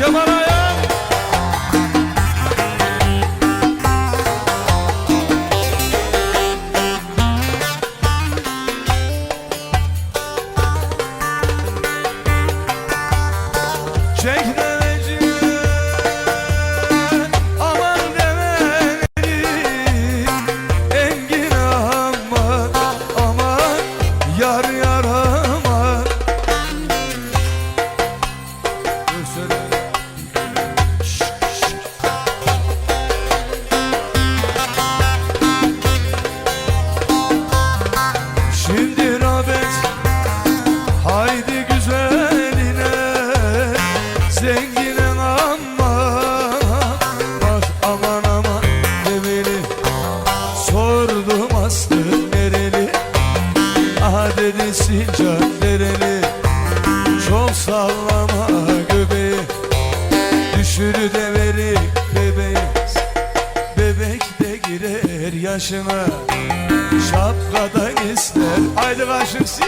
Chama Zenginin ama Bak aman aman demeli. Sordum aslı nereli? Aha dedi Sincan dereli Çok sallama göbeği. Düşürü de verik bebeğiz Bebek de girer yaşına. Şapkadan ister. Haydi karşımsın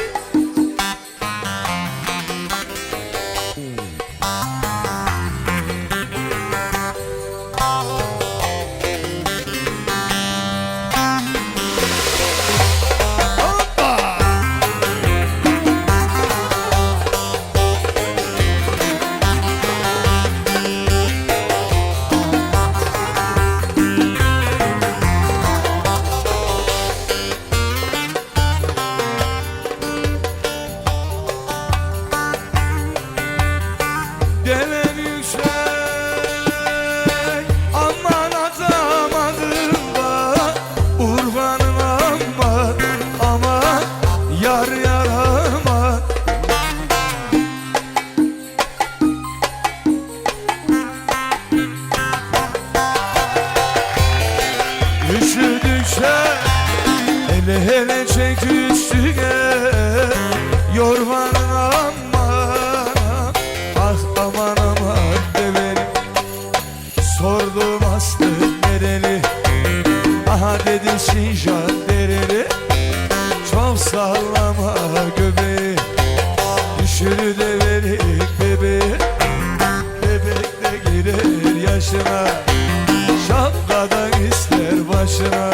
Üşüdükçe ele hele çek üstüne. Yorman aman Ah aman aman deverim. Sordum aslı nereli? Aha dedi Sincan dereli. Çok sallama göbeği. Düşürü de verik bebeği. Bebek de girer yaşına. başına.